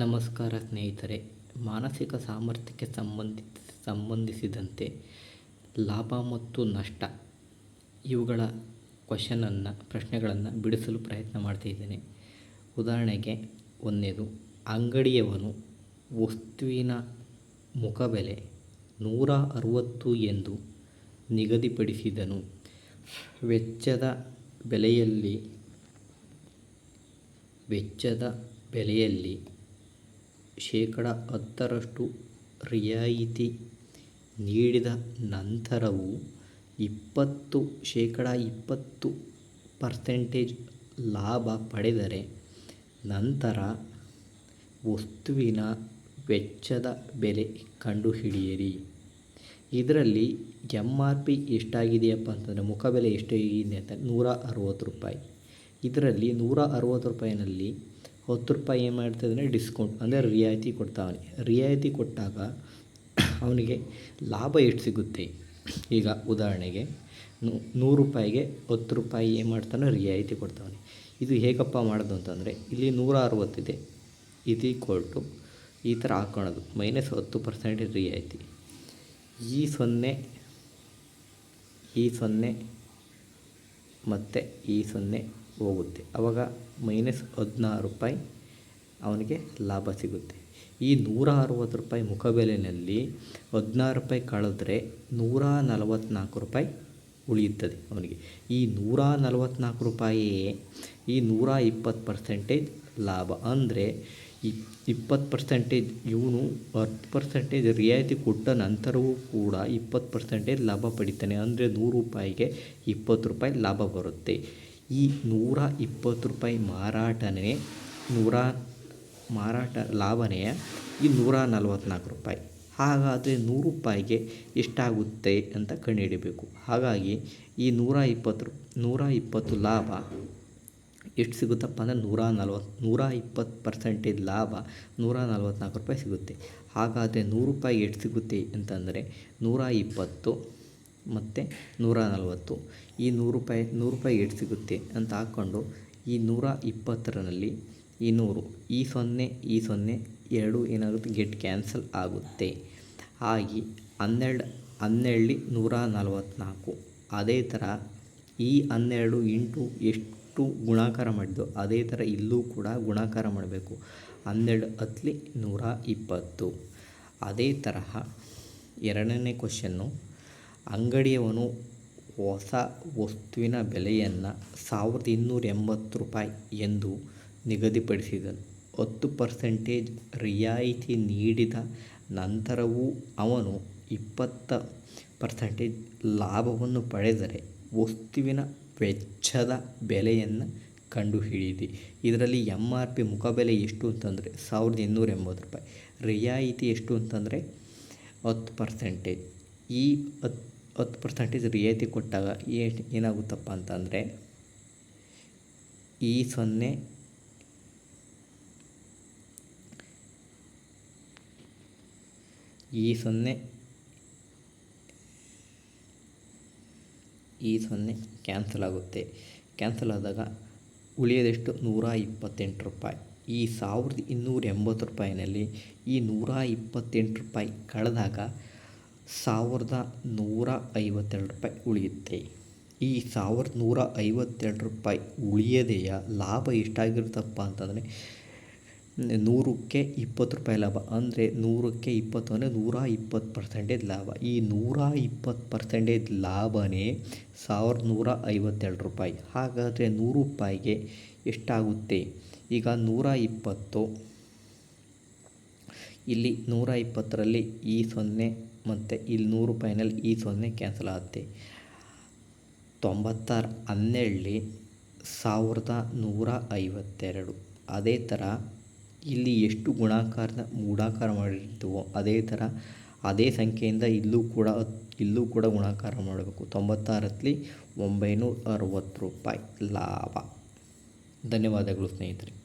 ನಮಸ್ಕಾರ ಸ್ನೇಹಿತರೆ. ಮಾನಸಿಕ ಸಾಮರ್ಥ್ಯಕ್ಕೆ ಸಂಬಂಧಿ ಸಂಬಂಧಿಸಿದಂತೆ ಲಾಭ ಮತ್ತು ನಷ್ಟ ಇವುಗಳ ಕ್ವಶನನ್ನು ಪ್ರಶ್ನೆಗಳನ್ನು ಬಿಡಿಸಲು ಪ್ರಯತ್ನ ಮಾಡ್ತಿದ್ದೇನೆ ಉದಾಹರಣೆಗೆ ಒಂದೇದು, ಅಂಗಡಿಯವನು ವಸ್ತುವಿನ ಮುಖಬೆಲೆ ನೂರ ಅರವತ್ತು ಎಂದು ನಿಗದಿಪಡಿಸಿದನು. ವೆಚ್ಚದ ಬೆಲೆಯಲ್ಲಿ ವೆಚ್ಚದ ಬೆಲೆಯಲ್ಲಿ ಶೇಕಡ ಹತ್ತರಷ್ಟು ರಿಯಾಯಿತಿ ನೀಡಿದ ನಂತರವೂ ಇಪ್ಪತ್ತು ಶೇಕಡ ಇಪ್ಪತ್ತು ಪರ್ಸೆಂಟೇಜ್ ಲಾಭ ಪಡೆದರೆ ನಂತರ ವಸ್ತುವಿನ ವೆಚ್ಚದ ಬೆಲೆ ಕಂಡುಹಿಡಿಯಿರಿ. ಇದರಲ್ಲಿ ಎಂ ಆರ್ ಪಿ ಎಷ್ಟಾಗಿದೆಯಪ್ಪ ಅಂತಂದರೆ ಮುಖಬೆಲೆ ಎಷ್ಟಾಗಿದೆ ಅಂತ ನೂರ ಅರವತ್ತು ರೂಪಾಯಿ. ಇದರಲ್ಲಿ ನೂರ ಅರವತ್ತು ರೂಪಾಯಿನಲ್ಲಿ ಹತ್ತು ರೂಪಾಯಿ ಏನು ಮಾಡ್ತಿದ್ದಾನೆ? ಡಿಸ್ಕೌಂಟ್ ಅಂದರೆ ರಿಯಾಯಿತಿ ಕೊಡ್ತಾವನೆ. ರಿಯಾಯಿತಿ ಕೊಟ್ಟಾಗ ಅವನಿಗೆ ಲಾಭ ಎಷ್ಟು ಸಿಗುತ್ತೆ? ಈಗ ಉದಾಹರಣೆಗೆ ನೂರು ರೂಪಾಯಿಗೆ ಹತ್ತು ರೂಪಾಯಿ ಏನು ಮಾಡ್ತಾನೆ? ರಿಯಾಯಿತಿ ಕೊಡ್ತಾವನೆ. ಇದು ಹೇಗಪ್ಪ ಮಾಡೋದು ಅಂತಂದರೆ, ಇಲ್ಲಿ ನೂರ ಅರವತ್ತಿದೆ. ಇದು ಈಕ್ವಲ್ ಟು ಈ ಥರ ಹಾಕ್ಕೊಳೋದು ಮೈನಸ್ ಹತ್ತು ಪರ್ಸೆಂಟ್ ರಿಯಾಯಿತಿ. ಈ ಸೊನ್ನೆ ಈ ಸೊನ್ನೆ ಮತ್ತು ಈ ಸೊನ್ನೆ ಹೋಗುತ್ತೆ. ಆವಾಗ ಮೈನಸ್ ಹದಿನಾರು ರೂಪಾಯಿ ಅವನಿಗೆ ಲಾಭ ಸಿಗುತ್ತೆ. ಈ ನೂರ ಅರವತ್ತು ರೂಪಾಯಿ ಮುಖಬೆಲೆಯಲ್ಲಿ ಹದಿನಾರು ರೂಪಾಯಿ ಕಳೆದ್ರೆ ನೂರ ನಲವತ್ತ್ನಾಲ್ಕು ರೂಪಾಯಿ ಉಳಿಯುತ್ತದೆ ಅವನಿಗೆ. ಈ ನೂರ ನಲವತ್ತ್ನಾಲ್ಕು ರೂಪಾಯಿಯೇ ಈ ನೂರ ಇಪ್ಪತ್ತು ಪರ್ಸೆಂಟೇಜ್ ಲಾಭ. ಅಂದರೆ ಇಪ್ ಇಪ್ಪತ್ತು ಪರ್ಸೆಂಟೇಜ್ ಇವನು ಹತ್ತು ಪರ್ಸೆಂಟೇಜ್ ರಿಯಾಯಿತಿ ಕೊಟ್ಟ ನಂತರವೂ ಕೂಡ ಇಪ್ಪತ್ತು ಪರ್ಸೆಂಟೇಜ್ ಲಾಭ ಪಡಿತಾನೆ. ಅಂದರೆ ನೂರು ರೂಪಾಯಿಗೆ ಇಪ್ಪತ್ತು ರೂಪಾಯಿ ಲಾಭ ಬರುತ್ತೆ. ಈ ನೂರ ಇಪ್ಪತ್ತು ರೂಪಾಯಿ ಮಾರಾಟನೇ, ನೂರ ಮಾರಾಟ ಲಾಭನೇ ಈ ನೂರ ನಲವತ್ತ್ನಾಲ್ಕು ರೂಪಾಯಿ. ಹಾಗಾದರೆ ನೂರು ರೂಪಾಯಿಗೆ ಎಷ್ಟಾಗುತ್ತೆ ಅಂತ ಕಂಡುಹಿಡಿಬೇಕು. ಹಾಗಾಗಿ ಈ ನೂರ ಇಪ್ಪತ್ತು ರೂ, ನೂರ ಇಪ್ಪತ್ತು ಲಾಭ ಎಷ್ಟು ಸಿಗುತ್ತಪ್ಪ ಅಂದರೆ ನೂರ ನಲ್ವತ್ತು ನೂರ ಇಪ್ಪತ್ತು ಪರ್ಸೆಂಟೇಜ್ ಲಾಭ ನೂರ ನಲ್ವತ್ನಾಲ್ಕು ರೂಪಾಯಿ ಸಿಗುತ್ತೆ. ಹಾಗಾದರೆ ನೂರು ರೂಪಾಯಿ ಎಷ್ಟು ಸಿಗುತ್ತೆ ಅಂತಂದರೆ ನೂರ ಇಪ್ಪತ್ತು ಮತ್ತು ನೂರ ನಲವತ್ತು. ಈ ನೂರು ರೂಪಾಯಿ ನೂರು ರೂಪಾಯಿ ಎಷ್ಟು ಸಿಗುತ್ತೆ ಅಂತ ಹಾಕ್ಕೊಂಡು ಈ ನೂರ ಇಪ್ಪತ್ತರಲ್ಲಿ ಈ ನೂರು, ಈ ಸೊನ್ನೆ ಈ ಸೊನ್ನೆ, ಎರಡು ಏನಾಗುತ್ತೆ ಗೆಟ್ ಕ್ಯಾನ್ಸಲ್ ಆಗುತ್ತೆ. ಹಾಗೆ ಹನ್ನೆರಡು ಹನ್ನೆರಡು ನೂರ ನಲವತ್ತ್ನಾಲ್ಕು ಅದೇ ಥರ ಈ ಹನ್ನೆರಡು ಇಂಟು ಎಷ್ಟು ಗುಣಾಕಾರ ಮಾಡಿದ್ದು ಅದೇ ಥರ ಇಲ್ಲೂ ಕೂಡ ಗುಣಾಕಾರ ಮಾಡಬೇಕು. ಹನ್ನೆರಡು ಹತ್ತಲಿ ನೂರ ಇಪ್ಪತ್ತು. ಅದೇ ತರಹ ಎರಡನೇ ಕ್ವಶನ್ನು ಅಂಗಡಿಯವನು ಹೊಸ ವಸ್ತುವಿನ ಬೆಲೆಯನ್ನು ಸಾವಿರದ ಇನ್ನೂರ ಎಂಬತ್ತು ರೂಪಾಯಿ ಎಂದು ನಿಗದಿಪಡಿಸಿದನು. ಹತ್ತು ಪರ್ಸೆಂಟೇಜ್ ರಿಯಾಯಿತಿ ನೀಡಿದ ನಂತರವೂ ಅವನು ಇಪ್ಪತ್ತ ಪರ್ಸೆಂಟೇಜ್ ಲಾಭವನ್ನು ಪಡೆದರೆ ವಸ್ತುವಿನ ವೆಚ್ಚದ ಬೆಲೆಯನ್ನು ಕಂಡುಹಿಡಿಯಿರಿ. ಇದರಲ್ಲಿ ಎಂ ಆರ್ ಪಿ ಮುಖಬೆಲೆ ಎಷ್ಟು ಅಂತಂದರೆ ಸಾವಿರದ ಇನ್ನೂರ ಎಂಬತ್ತು ರೂಪಾಯಿ. ರಿಯಾಯಿತಿ ಎಷ್ಟು ಅಂತಂದರೆ ಹತ್ತು ಪರ್ಸೆಂಟೇಜ್ ಈ ಹತ್ತು ಹತ್ತು ಪರ್ಸೆಂಟೇಜ್ ರಿಯಾಯಿತಿ ಕೊಟ್ಟಾಗ ಏನಾಗುತ್ತಪ್ಪ ಅಂತಂದರೆ ಈ ಸೊನ್ನೆ ಈ ಸೊನ್ನೆ ಈ ಸೊನ್ನೆ ಕ್ಯಾನ್ಸಲ್ ಆಗುತ್ತೆ. ಕ್ಯಾನ್ಸಲ್ ಆದಾಗ ಉಳಿಯೋದೆಷ್ಟು? ನೂರ ಇಪ್ಪತ್ತೆಂಟು ರೂಪಾಯಿ. ಈ ಸಾವಿರದ ಇನ್ನೂರ ಎಂಬತ್ತು ರೂಪಾಯಿನಲ್ಲಿ ಈ ನೂರ ಇಪ್ಪತ್ತೆಂಟು ರೂಪಾಯಿ ಕಳೆದಾಗ ಸಾವಿರದ ನೂರ ಐವತ್ತೆರಡು ರೂಪಾಯಿ ಉಳಿಯುತ್ತೆ. ಈ ಸಾವಿರದ ನೂರ ಐವತ್ತೆರಡು ರೂಪಾಯಿ ಉಳಿಯದೆಯ ಲಾಭ ಎಷ್ಟಾಗಿರುತ್ತಪ್ಪ ಅಂತಂದರೆ, ನೂರಕ್ಕೆ ಇಪ್ಪತ್ತು ರೂಪಾಯಿ ಲಾಭ. ಅಂದರೆ ನೂರಕ್ಕೆ ಇಪ್ಪತ್ತು ಅಂದರೆ ನೂರ ಇಪ್ಪತ್ತು ಪರ್ಸೆಂಟೇಜ್ ಲಾಭ. ಈ ನೂರ ಇಪ್ಪತ್ತು ಪರ್ಸೆಂಟೇಜ್ ಲಾಭನೇ ಸಾವಿರದ ನೂರ ಐವತ್ತೆರಡು ರೂಪಾಯಿ. ಹಾಗಾದರೆ ನೂರು ರೂಪಾಯಿಗೆ ಎಷ್ಟಾಗುತ್ತೆ? ಈಗ ನೂರ ಇಪ್ಪತ್ತು ಇಲ್ಲಿ ನೂರ ಇಪ್ಪತ್ತರಲ್ಲಿ ಈ ಸೊನ್ನೆ ಮತ್ತು ಇಲ್ಲಿ ನೂರು ರೂಪಾಯಿನಲ್ಲಿ ಈ ಸೊನ್ನೆ ಕ್ಯಾನ್ಸಲ್ ಆಗುತ್ತೆ. ತೊಂಬತ್ತಾರು ಹನ್ನೆರಡಲ್ಲಿ ಸಾವಿರದ ನೂರ ಐವತ್ತೆರಡು. ಅದೇ ಥರ ಇಲ್ಲಿ ಎಷ್ಟು ಗುಣಾಕಾರದ ಗುಣಾಕಾರ ಮಾಡಿರ್ತೀವೋ ಅದೇ ಥರ ಅದೇ ಸಂಖ್ಯೆಯಿಂದ ಇಲ್ಲೂ ಕೂಡ ಇಲ್ಲೂ ಕೂಡ ಗುಣಾಕಾರ ಮಾಡಬೇಕು. ತೊಂಬತ್ತಾರರಲ್ಲಿ ಒಂಬೈನೂರ ಅರವತ್ತು ರೂಪಾಯಿ ಲಾಭ. ಧನ್ಯವಾದಗಳು ಸ್ನೇಹಿತರೆ.